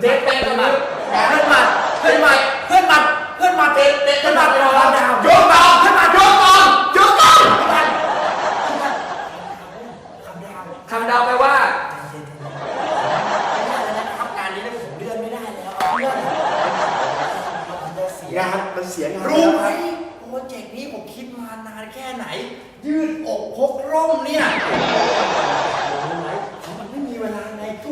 เป็นเจนเป็นกันมาเพื่อนมาเพื่อนมาเพื่อนมาเพื่อนมาเจนเจนเพื่อนมาไปรอรับดาวโยกต่อเพื่อนมาโยกต่อโยกต่อคำดาวแปลว่าท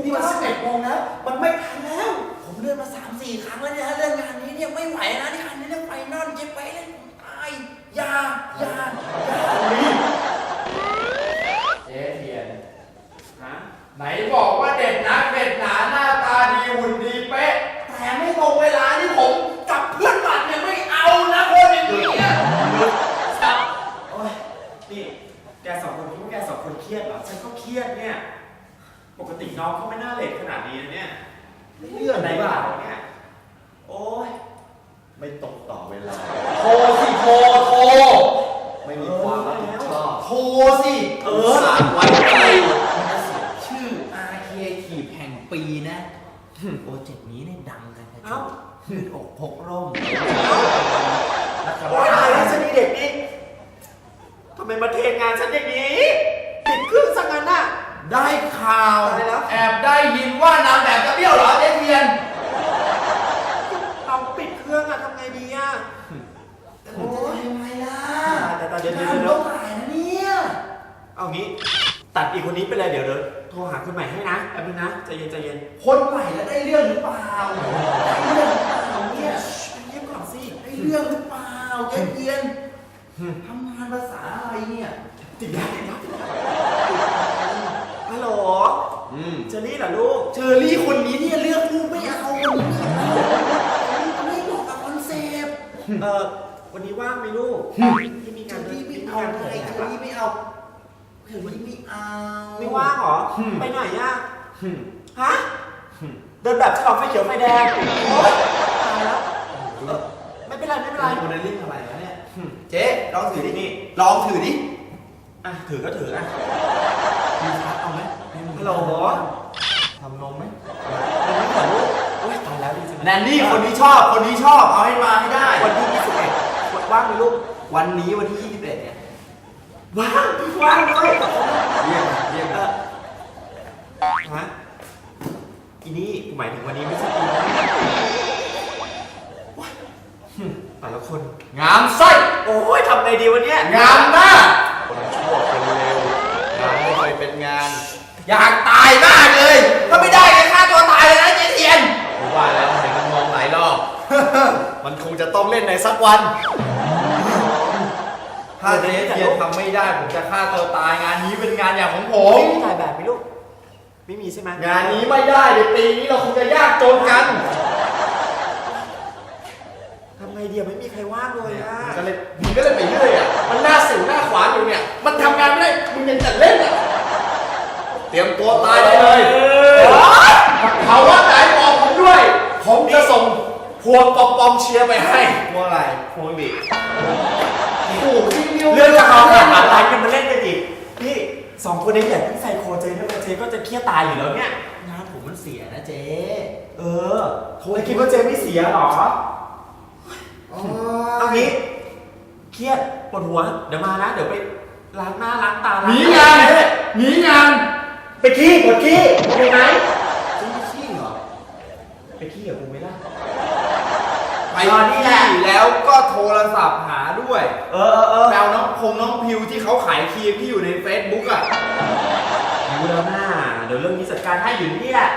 นี่มันสิบเอ็ดโมงแล้ว มันไม่ทันแล้ว ผมเลื่อนมาสามสี่ครั้งแล้วเนี่ยเรื่องงานนี้เนี่ยไม่ไหวนะที่ครั้งนี้เรื่องไฟนอลเย็บไปเล่นตายยาอยายาเจ๊เทียนฮะไหนบอกว่าเด็ดนักเด็ดหนาหน้าตาดีหุ่นดีเป๊ะ แต่ไม่ตรงเวลานี่ผมกับเพื่อนบัตรเนี่ยไม่เอานะคนอย่างนี้ยโอ้ยนี่แกสองคนคิดว่าแกสองคนเครียดเหรอ ฉันก็เครียดเนี่ย ปกติน้องเขาไม่น่าเลทขนาดนี้นะเนี่ยเรื่องไหนไหนบ้าบ้างเนี่ย โอ้ย ไม่ตรงต่อเวลา โทรสิโทรโทรไม่มีความรับผิดชอบโทรสิเออสารไว้ใจชื่อ R Creative แห่งปีนะโปรเจกต์นี้เนี่ยดังกันกระเอ้าจุยืดอกพกร่มโอ้ยตายแล้วฉันนี่เด็กนี่ทำไมมาเทงานฉันอย่างนี้ติดเครื่องสังกันน่ะ ได้ข่าว ตายแล้ว แอบได้ยินว่านางแบบจะเบี้ยวเหรอเจ๊เทียน เราปิดเครื่องอะทำไงดีอะ โอ้ยยังไงล่ะ แต่ตอนเดี๋ยว ทำต้องถ่ายนะเนี่ย เอางี้ ตั ดอีกคนนี้ไปเลยเดี๋ยวเดี๋ยวโทรหาคนใหม่ให้นะแป๊บนึงนะใจเย็นใจเย็นคนใหม่แล้วได้เรื่องหรือเปล่าได้เรื่องหรือเปล่าเนี่ยเงียบก่อนสิได้เรื่องหรือเปล่าเย็นเย็นทำงานภาษาอะไรเนี่ยติดแล้วติดแล้วฮัลโหลอืมเจอรี่เหรอลูกเชอรี่คนนี้เนี่ยเลือกรูปไม่เอาคนนี้ไม่เหมาะกับคอนเซปต์เออวันนี้ว่างไหมลูกที่มีเชงาอนรี่ไม่มีเอางานเลเผยยเชอปะรี่ไม่เอา เชอรี่ไม่เอาไม่ว่างเหรอไปไหนอะฮะเดินแบบฉลองไฟเขียวไฟแดง โอ๊ยตายแล้วเออไม่เป็นไรไม่เป็นไรโมเดลลิ่งอะไรวะเนี่ย อืมเจ๊ลองถือดินี่ลองถือดิ อะถือก็ถืออะมีชัดเอาไหมฮัลโหลทำนมไหมวันนี้เหรอลูกโอ๊ยตายแล้วดีจังแนนนี่คนนี้ชอบคนนี้ชอบเอาให้มาให้ได้ วันที่21ว่างไหมลูกวันนี้วันที่21เนี่ย ว่างว่างเลยเรียกเรียกเออฮะอีนี่กูหมายถึงวันนี้ไม่ใช่ปีน้าว้ายหึแต่ละคน งามไส้โอ้ยทำไงดีวันเนี้ยงามหน้าคนชั่วคนเร็วงานไม่เคยเป็นงานอยากตายมากเลย ถ้าไม่ได้ก็ฆ่าตัวตายเลยนะเจเทียน กูว่าแล้วเห็นมันมองหลายรอบ มันคงจะต้องเล่นในสักวัน ถ้าเจ๊เทียนทำไม่ได้ผมจะฆ่าตัวตายงานนี้เป็นงานอย่างของผมไม่มีถ่ายแบบไหมลูก ไม่มีใช่ไหมงานนี้ไม่ได้เดี๋ยวปีนี้เราคงจะยากจนกันทำไงเดียวไม่มีใครว่างเลยอะก็เลยมึงก็เลยไปเรื่อยอะ มันหน้าสิวหน้าขวานอยู่เนี่ย มันทำงานไม่ได้ มึงยังจะเล่นอะ เตรียมตัวตายได้เลยเขาว่าไหนบอกผมด้วย ผมจะส่งพวงปอมปอมเชียร์ไปให้ พวกอะไรพวงดิ โอ้โหพี่นิวเรื่องจะเอาหาตายกันมาเล่นกันอีกพี่สองคนนี้อย่าเพิ่งใส่โคเจนะเจก็จะเครียดตายอยู่แล้วเนี่ยงานผมมันเสียนะเจ๊เออโทรคิดว่าเจไม่เสียหรอเอางี้เครียดปวดหัวเดี๋ยวมานะเดี๋ยวไปล้างหน้าล้างตาหล้างนีงานหนีงานไปขี้ปวดขี้โอเคไหมเจ๊ไม่ขี้เหรอไปขี้กับกูไหมล่ะไปที่แล้วก็โทรศัพท์หา ด้วยเออเออเออแปลน้องพงน้องพิวที่เขาขายครีมที่อยู่ในเฟซบุ๊กอะรู้แล้วนะเดี๋ยวเรื่องนี้จัดการให้อยู่นี่แหละ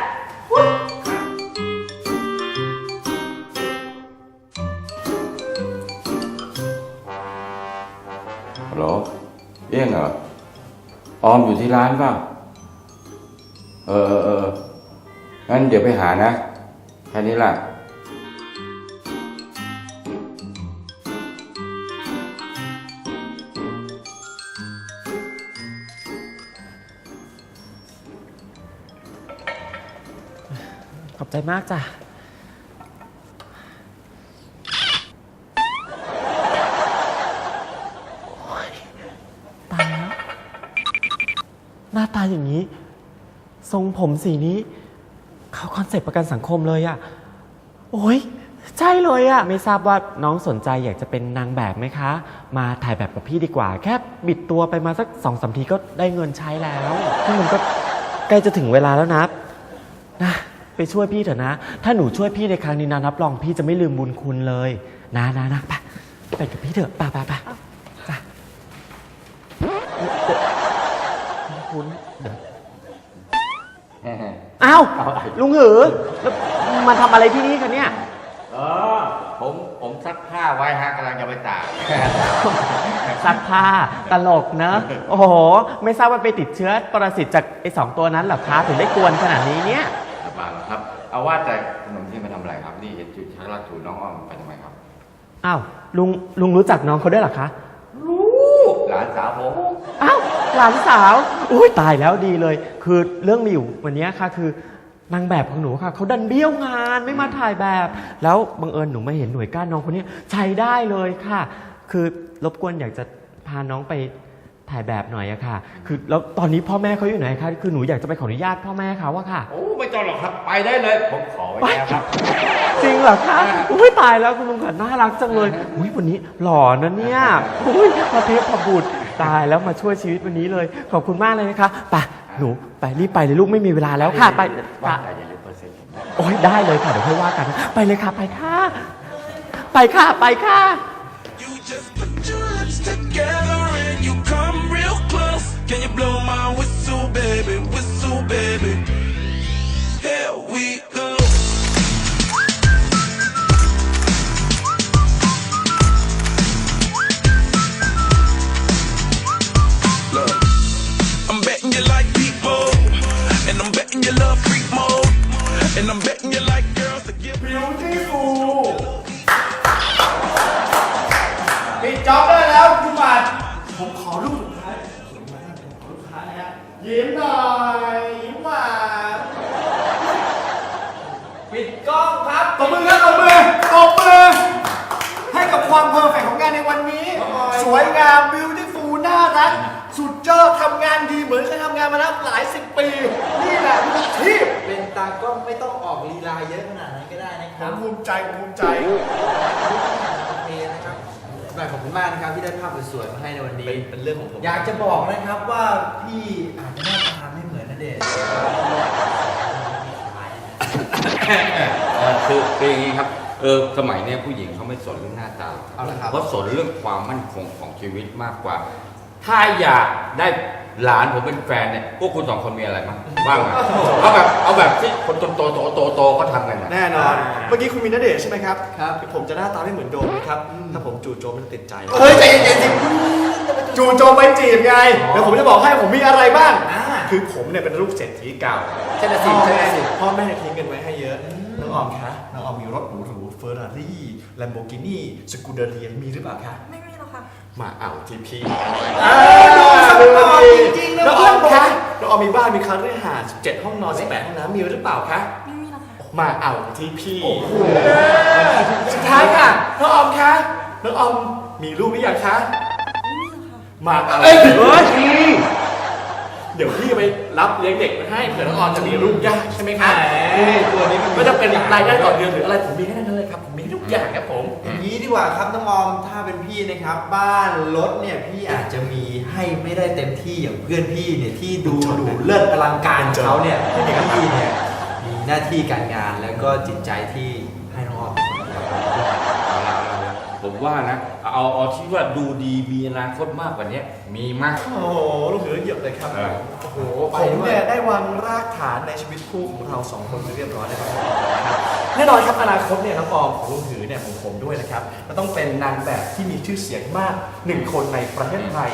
ฮัลโหลเอี้ยงเหรอ ออมอยู่ที่ร้านเปล่าเออเออเอองั้นเดี๋ยวไปหานะ แค่นี้แหละ ขอบใจมากจ้ะ ตายแล้ว หน้าตาอย่างนี้ ทรงผมสีนี้ เขาคอนเซ็ปต์ประกันสังคมเลยอะโอ้ยใช่เลยอะไม่ทราบว่าน้องสนใจอยากจะเป็นนางแบบไหมคะ มาถ่ายแบบกับพี่ดีกว่า แค่บิดตัวไปมาสักสองสามทีก็ได้เงินใช้แล้วที่มันก็ใกล้จะถึงเวลาแล้วนะนะ ไปช่วยพี่เถอะนะ ถ้าหนูช่วยพี่ในครั้งนี้นะรับรองพี่จะไม่ลืมบุญคุณเลย นะนะนะไปไปกับพี่เถอะไปไปไปจ้ะคุณเดี๋ยวอ้าวลุงหือแล้วมาทำอะไรที่นี่คะเนี่ยเออผมผมซักผ้าไว้ฮะกำลังจะไปตากซักผ้าตลกเนอะโอ้โห ไม่ทราบว่าไปติดเชื้อปรสิตจากไอ้สองตัวนั้นเหรอคะถึงได้กวนขนาดนี้เนี่ย สบายแล้วครับ เอาว่าแต่ขนมที่มาทำอะไรครับ นี่เห็นจุดชักลักถูน้องอ้อมไปทำไมครับ อ้าวลุงลุงรู้จักน้องเขาด้วยเหรอคะหลานสาวผมอ้าวหลานสาวอุ้ยตายแล้วดีเลย คือเรื่องมีอยู่วันเนี้ยค่ะ คือนางแบบของหนูค่ะเขาดันเบี้ยวงานไม่มาถ่ายแบบ แล้วบังเอิญหนูมาเห็นหน่วยก้านน้องคนนี้ใช้ได้เลยค่ะ คือรบกวนอยากจะพาน้องไป ถ่ายแบบหน่อยอะค่ะ คือแล้วตอนนี้พ่อแม่เขาอยู่ไหนคะคือหนูอยากจะไปขออนุญาตพ่อแม่เขาอะค่ะ โอ้ไม่ต้องหรอกครับไปได้เลย ผมขอไว้แล้วครับ จริงเหรอคะอุ้ยตายแล้วคุณลุงค่ะน่ารักจังเลยอุ้ยวันนี้หล่อนะเนี่ยอุ้ยพระเทพพระบุตรตายแล้วมาช่วยชีวิตวันนี้เลย ขอบคุณมากเลยนะคะไปหนูไปรีบไปเลยลูกไม่มีเวลาแล้วค่ะไปว่าไปแต่อย่าลืมเปอร์เซ็นต์ผมนะโอ้ยได้เลยค่ะเดี๋ยวค่อยว่ากัน ไปเลยค่ะไปค่ะ ไปค่ะไปค่ะ จ็อบได้แล้วคุณบัตรผมขอรูปสุดท้ายผมขอรูปสุดท้ายนะฮะยิ้มหน่อยยิ้มหวานปิดกล้องครับตบมือครับตบมือตบมือให้กับความเพอร์เฟกต์ของงานในวันนี้ สวยงามบิวตี้ฟูน่ารักสุดยอดทำงานดีเหมือนเคยทำงานมาแล้วหลายสิบปี นี่แหละมืออาชีพเป็นตากล้องไม่ต้องออกลีลาเยอะขนาดนั้นก็ได้นะคผรับมภูมิใจผมภูมิใจ โอเคนะครับ หน่อยขอบคุณมากนะครับที่ได้ภาพสวยๆมาให้ในวันนี้เป็นเป็นเรื่องของผม อยากจะบอกนะครับว่าพี่อาจจะหน้าตาไม่เหมือนนเดชน์เออคือคืออย่างนี้ครับเออสมัยเนี้ยผู้หญิงเขาไม่สนเรื่องหน้าตาเอาละครับ เขาสนเรื่องความมั่นคงของชีวิตมากกว่า ถ้าอยากได้ หลานผมเป็นแฟนเนี่ยพวกคุณสองคนมีอะไรมั้งว่างไหมเอาแบบเอาแบบที่คนโตโตโตโตโตเขาทำกันนะ แน่นอน เมื่อกี้คุณมีนเดชน์ใช่ไหมครับ ครับ ผมจะหน้าตาไม่เหมือนโดมนะครับ ถ้าผมจู่โจมมันติดใจ เฮ้ยใจเย็นๆสิจู่โจมไปจีบไง เดี๋ยวผมจะบอกให้ผมมีอะไรบ้างอ่าคือผมเนี่ยเป็นลูกเศรษฐีเก่า ใช่นะสิใช่นะสิ พ่อแม่ทิ้งเงินไว้ให้เยอะ น้องออมคะ น้องออมมีรถหรูๆเฟอร์รารี่ แลมโบกินี่ สกูเดเรียมีหรือเปล่าคะ ไม่ มีหรอกค่ะมาเอาทีพีอ่าดูจริงๆนะน้องอเพื่ออนมผมคะน้องออมมีบ้านมีคาร์หาส17 ห้องนอน 18 ห้องน้ำมีหรือเปล่าคะ ไม่มีหรอกค่ะ มาเอาที่พี่สุดท้ายค่ะน้องออมคะน้องออมมีลูกหรือยังคะ ไม่มีหรอกค่ะ มาเอาเอ้ยเฮ้ยเดี๋ยวพี่ไปรับเลี้ยงเด็กมาให้เผื่อน้องออมจะมีลูกยากใช่ไหมคะตัวนี้มันไม่จะเป็นรายได้ต่อเดือนหรืออะไรผมมีแค่นั้นเลยครับผมมีทุกอย่างครับผมอย่าง นี้ดีกว่าครับน้องออมถ้าเป็นพี่นะครับ บ้านรถเนี่ยพี่อาจจะมีให้ไม่ได้เต็มที่อย่างเพื่อนพี่เนี่ยที่ดูดูเลิศอลังการเขาเนี่ยพี่เนี่ยมีหน้าที่การงานแล้วก็จิตใจที่ให้น้องออมเอาละเอาละผมว่านะเอาเอาที่ว่าดูดีมีอนาคตมากกว่านี้มีมาก โอ้โหลูกเหลือเหยียบเลยครับเออโอ้โหผมเนี่ยได้วางรากฐานในชีวิตคู่ของเราสองคนไปเรียบร้อยแล้วครับ แน่นอนครับอนาคตเนี่ยน้องออมของลุงหือเนี่ยของผมด้วยนะครับจะต้องเป็นนางแบบที่มีชื่อเสียงมากหนึ่งคนในประเทศไทย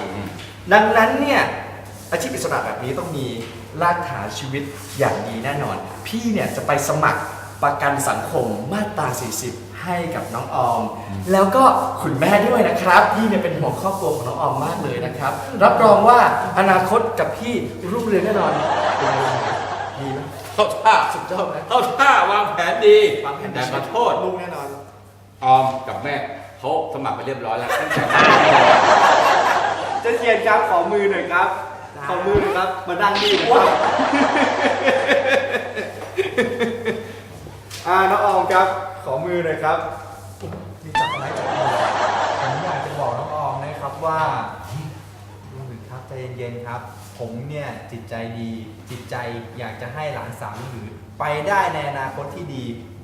ดังนั้นเนี่ยอาชีพอิสระแบบนี้ต้องมีรากฐานชีวิตอย่างดีแน่นอน พี่เนี่ยจะไปสมัครประกันสังคมมาตรา 40 ให้กับน้องออม แล้วก็คุณแม่ด้วยนะครับ พี่เนี่ยเป็นห่วงครอบครัวของน้องออมมากเลยนะครับ รับรองว่าอนาคตกับพี่รุ่งเรืองแน่นอน เป็นไงดีไหมเข้าท่าสุดยอดไหมเข้าท่าวางแผนดีวางแผนดีแต่ขอโทษลูกแน่นอนออมกับแม่เขาสมัครไปเรียบร้อยแล้วตั้งแต่เจะเทียนครับขอมือหน่อยครับ ขอมือหน่อยครับ มาดังดีนะครับอ่าน้องออมครับ ขอมือหน่อยครับ มีจับไม้จับมือผมอยากจะบอกน้องออมนะครับว่าลุงหึกครับใจเย็นๆครับ ผมเนี่ยจิตใจดีจิตใจอยากจะให้หลานสาวลุงหึกไปได้ในอนาคตที่ดี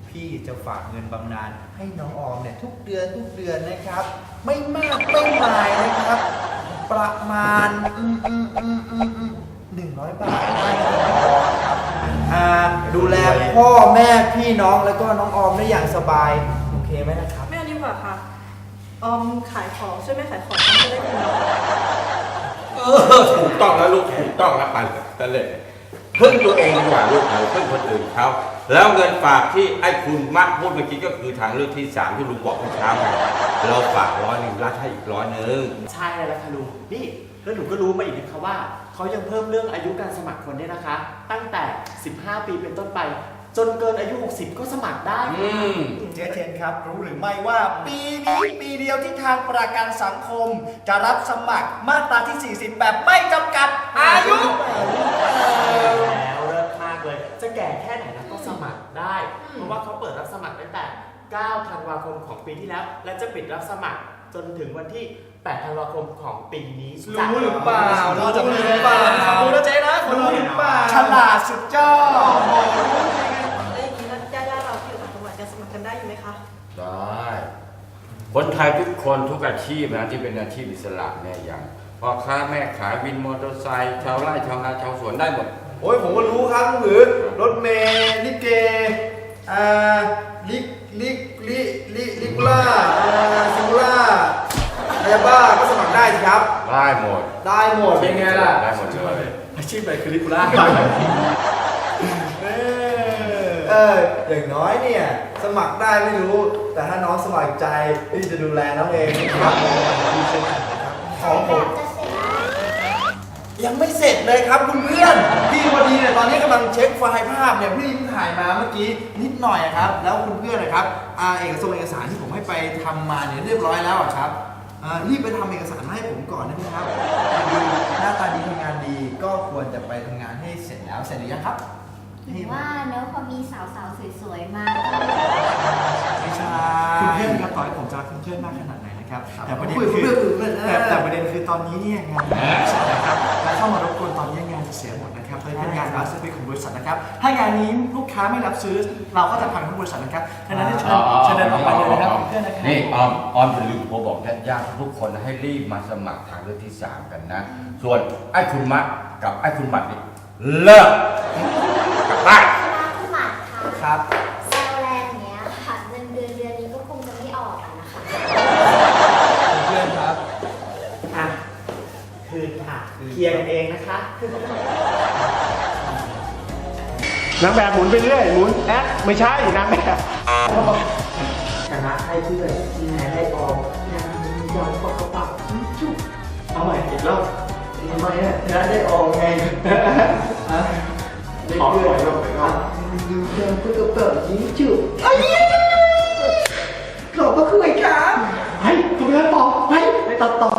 พี่จะฝากเงินบำนาญให้น้องออมเนี่ยทุกเดือนทุกเดือนนะครับ ไม่มากไม่มายนะครับ ประมาณอืมอืมอืมอืมอืมหนึ่งร้อยบาทได้ครับอ่าดูแลพ่อแม่พี่น้องแล้วก็น้องออมได้อย่างสบายโอเคไหมนะครับ ไม่เอาดีกว่าค่ะ ออมขายของช่วยแม่ขายของออมจะได้เงิน เออถูกต้องแล้วลูกถูกต้องแล้วปันนั่นเลยพึ่งตัวเองดีกว่าลูกเราพึ่งคนอื่นเขาแล้วเงินฝากที่ไอ้คุณมักพูดเมื่อกี้ก็คือทางเลือกที่สามที่ลุงบอกเมื่อเช้าไงเราฝากร้อยหนึ่งรัฐให้อีกร้อยหนึ่งใช่แล้วล่ะค่ะลุงนี่แล้วหนูก็รู้มาอีกนะคะว่า เขายังเพิ่มเรื่องอายุการสมัครคนเนี่ยนะคะ ตั้งแต่ 15 ปีเป็นต้นไป จนเกินอายุ 60 ก็สมัครได้อืมเจ๊เทียนครับ รู้หรือไม่ว่าปีนี้ปีเดียวที่ทางประกันสังคม จะรับสมัครมาตราที่ 40 แบบไม่จำกัดอายุ แล้วเลิศมากเลย จะแก่แค่ไหนนะก็สมัครได้เพราะว่าเขาเปิดรับสมัครตั้งแต่ 9 ธันวาคมของปีที่แล้ว และจะปิดรับสมัครจนถึงวันที่ 8 ธันวาคมของปีนี้จ้ะ รู้หรือเปล่าเราจะรู้หรือเปล่ารู้นะเจ๊นะรู้หรือเปล่า ฉลาดสุดยอด คนไทยทุกคนทุกอาชีพนะที่เป็นอาชีพอิสระเนี่ยอย่างพ่อค้าแม่ขายวินมอเตอร์ไซค์ชาวไร่ชาวนาชาวสวนได้หมด โอ้ยผมก็รู้ครับหรือรถเมล์ลิเกอ่าลิลิลิลิลิกุล่าอ่าซิกุล่าแอบ้าก็สมัครได้สิครับ ได้หมด ได้หมดเป็นไงล่ะได้หมดเลยอาชีพอะไรคือลิกุล่าเอออย่างน้อยเนี่ยส มัครได้ไม่รู้ แต่ถ้าน้องสมัครใจพี่จะดูแลน้องเองครับของผมยังไม่เสร็จเลยครับคุณเพื่อนพี่พอดีเนี่ยตอนนี้กำลังเช็คไฟล์ภาพเนี่ยพี่เพิ่งถ่ายมาเมื่อกี้นิดหน่อยครับ แล้วคุณเพื่อนนะครับอ่าเอกสารเอกสารที่ผมให้ไปทำมาเนี่ยเรียบร้อยแล้วอะครับอ่ารีบไปทำเอกสารมาให้ผมก่อนได้ไหมครับดูหน้าตาดีทำงานดีก็ควรจะไปทำงานให้เสร็จแล้วเสร็จหรือยังครับ หรือว่าเนอะพอมีสาวๆสวยๆมา ไม่ใช่คุณเพื่อนครับต่อให้ผมจะรักคุณเพื่อนมากขนาดไหนนะครับแต่ประเด็นคุยคือเรื่องอื่นเลยนะ แต่แต่ประเด็นคือตอนนี้เนี่ยงานบริษัทนะครับและเข้ามารบกวนตอนนี้งานจะเสียหมดนะครับเลยเป็นงานรับซื้อของบริษัทนะครับ ถ้างานนี้ลูกค้าไม่รับซื้อ เราก็จะพังทั้งบริษัทนะครับดังนั้นเชิญเชิญเดินออกไปเลยนะครับเพื่อนนะครับ นี่ออมออมจะลืมโทรบอกญาติๆทุกคนให้รีบมาสมัครทางเลือกที่สามกันนะ ส่วนไอ้คุณมะกับไอ้คุณหมัดนี่เลิก กลับบ้านคุณหมัดคะครับ แซวแลนอย่างเงี้ยค่ะเงินเดือนเดือนนี้ก็คงจะไม่ออกอะนะคะเพื่อนครับ อะ คืนค่ะ เคลียร์กันเองนะคะ นางแบบหมุนไปเรื่อยหมุนแอดไม่ใช่นางแบบชนะให้เพื่อนที่แพ้ให้ออมยังยอมกดกระเป๋าชุบเอาใหม่อีกรอบทำไมอะชนะได้ออกไงฮะได้ ขอเพื่ปล่ออยนลงไปก่อนดูเดินเพื่อกระเป๋ายิ้มจุ๊บไอ้ยี่ขอบพระคุณครับไปคุณเพื่อนบอกไปไปตัดต่อ